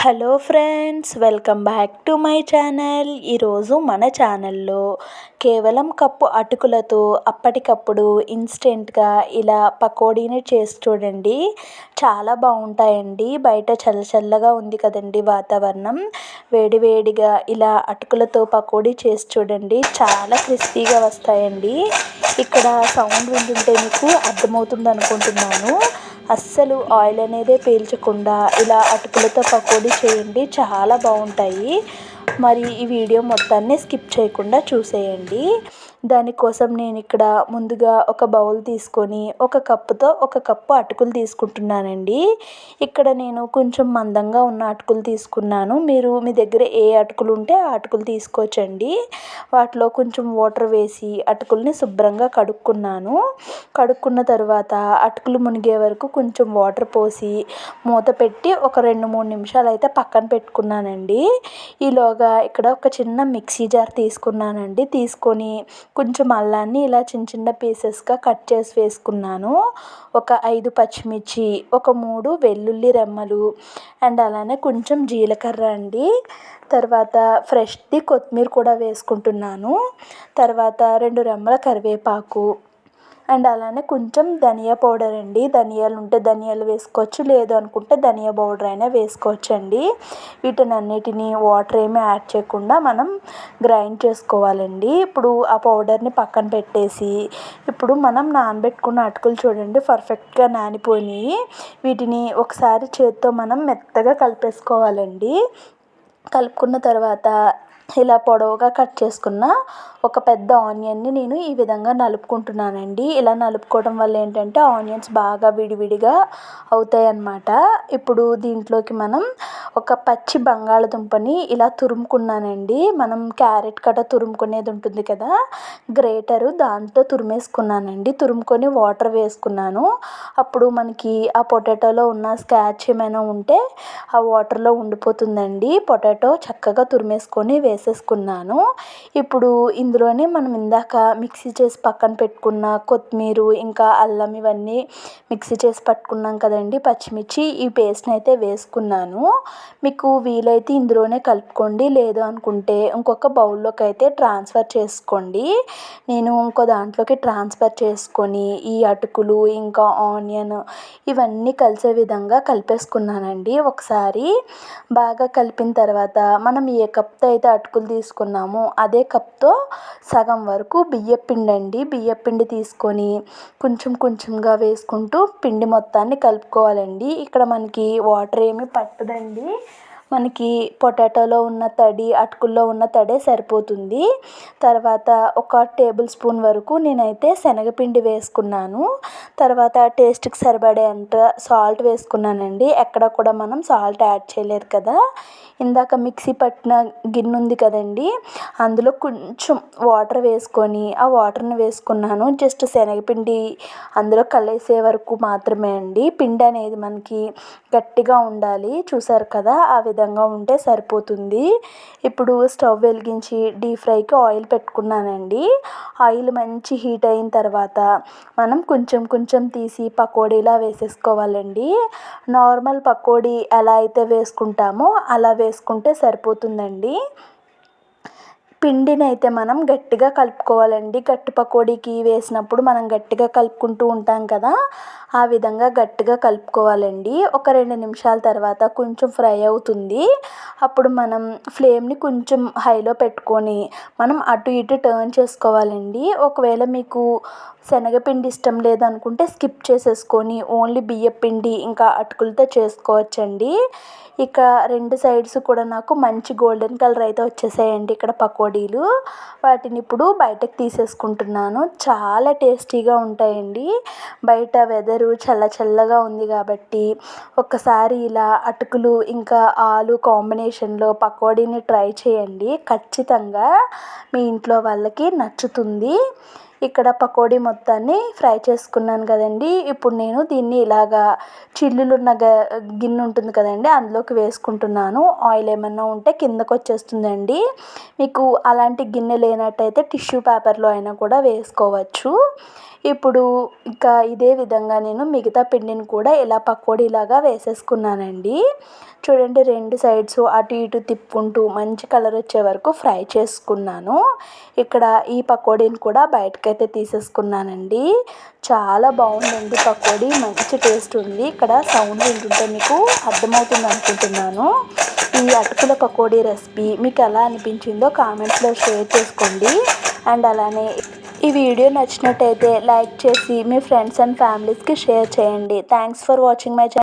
Hello friends welcome back to my channel. ఈరోజు మన ఛానల్లో కేవలం కప్పు అటుకులతో అప్పటికప్పుడు ఇన్స్టెంట్గా ఇలా పకోడీని చేసి చూడండి. చాలా బాగుంటాయండి. బయట చల్ల చల్లగా ఉంది కదండి వాతావరణం. వేడివేడిగా ఇలా అటుకులతో పకోడీ చేసి చూడండి. చాలా క్రిస్పీగా వస్తాయండి. ఇక్కడ సౌండ్ వింటుంటే మీకు అర్థమవుతుంది అనుకుంటున్నాను. అస్సలు ఆయిల్ అనేది పీల్చకుండా ఇలా అటుకులతో పకోడీ చేయండి చాలా బాగుంటాయి. మరి ఈ వీడియో మొత్తాన్ని స్కిప్ చేయకుండా చూసేయండి. దానికోసం నేను ఇక్కడ ముందుగా ఒక బౌల్ తీసుకొని ఒక కప్పుతో ఒక కప్పు అటుకులు తీసుకుంటున్నానండి. ఇక్కడ నేను కొంచెం మందంగా ఉన్న అటుకులు తీసుకున్నాను. మీరు మీ దగ్గర ఏ అటుకులు ఉంటే ఆ అటుకులు తీసుకోవచ్చండి. వాటిలో కొంచెం వాటర్ వేసి అటుకుల్ని శుభ్రంగా కడుక్కున్నాను. కడుక్కున్న తర్వాత అటుకులు మునిగే వరకు కొంచెం వాటర్ పోసి మూత పెట్టి ఒక రెండు మూడు నిమిషాలు అయితే పక్కన పెట్టుకున్నానండి. ఈలోగా ఇక్కడ ఒక చిన్న మిక్సీ జార్ తీసుకున్నానండి. తీసుకొని కొంచెం అల్లాన్ని ఇలా చిన్న చిన్న పీసెస్గా కట్ చేసి వేసుకున్నాను. ఒక ఐదు పచ్చిమిర్చి ఒక మూడు వెల్లుల్లి రెమ్మలు అండ్ అలానే కొంచెం జీలకర్ర అండి. తర్వాత ఫ్రెష్ది కొత్తిమీర కూడా వేసుకుంటున్నాను. తర్వాత రెండు రెమ్మల కరివేపాకు అండ్ అలానే కొంచెం ధనియా పౌడర్ అండి. ధనియాలు ఉంటే ధనియాలు వేసుకోవచ్చు లేదు అనుకుంటే ధనియా పౌడర్ అయినా వేసుకోవచ్చు అండి వీటిని అన్నిటినీ వాటర్ ఏమీ యాడ్ చేయకుండా మనం గ్రైండ్ చేసుకోవాలండి. ఇప్పుడు ఆ పౌడర్ని పక్కన పెట్టేసి ఇప్పుడు మనం నానబెట్టుకున్న అటుకులు చూడండి పర్ఫెక్ట్గా నానిపోయినాయి. వీటిని ఒకసారి చేత్తో మనం మెత్తగా కలిపేసుకోవాలండి. కలుపుకున్న తర్వాత ఇలా పొడవుగా కట్ చేసుకున్న ఒక పెద్ద ఆనియన్ని నేను ఈ విధంగా నలుపుకుంటున్నానండి. ఇలా నలుపుకోవడం వల్ల ఏంటంటే ఆనియన్స్ బాగా విడివిడిగా అవుతాయి అన్నమాట ఇప్పుడు దీంట్లోకి మనం ఒక పచ్చి బంగాళదుంపని ఇలా తురుముకున్నానండి. మనం క్యారెట్ కట్ట తురుముకునేది ఉంటుంది కదా గ్రేటరు దాంతో తురిమేసుకున్నానండి. తురుముకొని వాటర్ వేసుకున్నాను. అప్పుడు మనకి ఆ పొటాటోలో ఉన్న స్క్రాచ్ ఏమైనా ఉంటే ఆ వాటర్లో ఉండిపోతుందండి. పొటాటో చక్కగా తురిమేసుకొని వేసేసుకున్నాను. ఇప్పుడు ఇందులోనే మనం ఇందాక మిక్సీ చేసి పక్కన పెట్టుకున్న కొత్తిమీర ఇంకా అల్లం ఇవన్నీ మిక్సీ చేసి పట్టుకున్నాం కదండి పచ్చిమిర్చి ఈ పేస్ట్ని అయితే వేసుకున్నాను. మీకు వీలైతే ఇందులోనే కలుపుకోండి లేదు అనుకుంటే ఇంకొక బౌల్లోకి అయితే ట్రాన్స్ఫర్ చేసుకోండి. నేను ఇంకో దాంట్లోకి ట్రాన్స్ఫర్ చేసుకొని ఈ అటుకులు ఇంకా ఆనియన్ ఇవన్నీ కలిసే విధంగా కలిపేసుకున్నానండి. ఒకసారి బాగా కలిపిన తర్వాత మనం ఏ కప్తో అయితే అటుకులు తీసుకున్నామో. అదే కప్తో సగం వరకు బియ్యపిండి అండి బియ్యపిండి తీసుకొని కొంచెం కొంచెంగా వేసుకుంటూ పిండి మొత్తాన్ని కలుపుకోవాలండి. ఇక్కడ మనకి వాటర్ ఏమీ పట్టదండి. మనకి పొటాటోలో ఉన్న తడి అటుకుల్లో ఉన్న తడే సరిపోతుంది. తర్వాత ఒక టేబుల్ స్పూన్ వరకు నేనైతే శనగపిండి వేసుకున్నాను. తర్వాత టేస్ట్కి సరిపడే అంత సాల్ట్ వేసుకున్నానండి. ఎక్కడ కూడా మనం సాల్ట్ యాడ్ చేయలేదు కదా. ఇందాక మిక్సీ పట్టిన గిన్నె ఉంది కదండి. అందులో కొంచెం వాటర్ వేసుకొని ఆ వాటర్ని వేసుకున్నాను. జస్ట్ శనగపిండి అందులో కలిసే వరకు మాత్రమే అండి. పిండి అనేది మనకి గట్టిగా ఉండాలి. చూసారు కదా ఆ విధంగా ఉంటే సరిపోతుంది. ఇప్పుడు స్టవ్ వెలిగించి డీప్ ఫ్రైకి ఆయిల్ పెట్టుకున్నానండి. ఆయిల్ మంచి హీట్ అయిన తర్వాత మనం కొంచెం కొంచెం తీసి పకోడీలా వేసేసుకోవాలండి. నార్మల్ పకోడీ ఎలా అయితే వేసుకుంటామో అలా వేసుకుంటే సరిపోతుందండి. పిండిని అయితే మనం గట్టిగా కలుపుకోవాలండి. గట్టి పకోడీకి వేసినప్పుడు మనం గట్టిగా కలుపుకుంటూ ఉంటాం కదా ఆ విధంగా గట్టిగా కలుపుకోవాలండి. ఒక రెండు నిమిషాల తర్వాత కొంచెం ఫ్రై అవుతుంది. అప్పుడు మనం ఫ్లేమ్ని కొంచెం హైలో పెట్టుకొని మనం అటు ఇటు టర్న్ చేసుకోవాలండి. ఒకవేళ మీకు శనగపిండి ఇష్టం లేదనుకుంటే స్కిప్ చేసేసుకొని ఓన్లీ బియ్యపిండి ఇంకా అటుకులతో చేసుకోవచ్చండి. ఇక రెండు సైడ్స్ కూడా నాకు మంచి గోల్డెన్ కలర్ అయితే వచ్చేసాయండి ఇక్కడ పకోడీలు. వాటిని ఇప్పుడు బయటకు తీసేసుకుంటున్నాను. చాలా టేస్టీగా ఉంటాయండి. బయట వెదర్ చల్ల చల్లగా ఉంది కాబట్టి ఒక్కసారి ఇలా అటుకులు ఇంకా ఆలు కాంబినేషన్లో పకోడీని ట్రై చేయండి. ఖచ్చితంగా మీ ఇంట్లో వాళ్ళకి నచ్చుతుంది. ఇక్కడ పకోడీ మొత్తాన్ని ఫ్రై చేసుకున్నాను కదండి. ఇప్పుడు నేను దీన్ని ఇలాగా చిల్లులున్న గ గిన్నె ఉంటుంది కదండి అందులోకి వేసుకుంటున్నాను. ఆయిల్ ఏమన్నా ఉంటే కిందకు వచ్చేస్తుందండి. మీకు అలాంటి గిన్నె లేనట్టయితే టిష్యూ పేపర్లో అయినా కూడా వేసుకోవచ్చు. ఇప్పుడు ఇంకా ఇదే విధంగా నేను మిగతా పిండిని కూడా ఇలా పకోడీలాగా వేసేసుకున్నానండి. చూడండి రెండు సైడ్స్ అటు ఇటు తిప్పుకుంటూ మంచి కలర్ వచ్చే వరకు ఫ్రై చేసుకున్నాను. ఇక్కడ ఈ పకోడీని కూడా బయటకైతే తీసేసుకున్నానండి. చాలా బాగుందండి పకోడీ మంచి టేస్ట్ ఉంది. ఇక్కడ సౌండ్ వింటుంటే మీకు అర్థమవుతుంది అనుకుంటున్నాను. ఈ అటుకుల పకోడీ రెసిపీ మీకు ఎలా అనిపించిందో కామెంట్స్లో షేర్ చేసుకోండి. అండ్ అలానే ఈ వీడియో నచ్చినట్టయితే లైక్ చేసి మీ ఫ్రెండ్స్ అండ్ ఫ్యామిలీస్కి షేర్ చేయండి. Thanks for watching my channel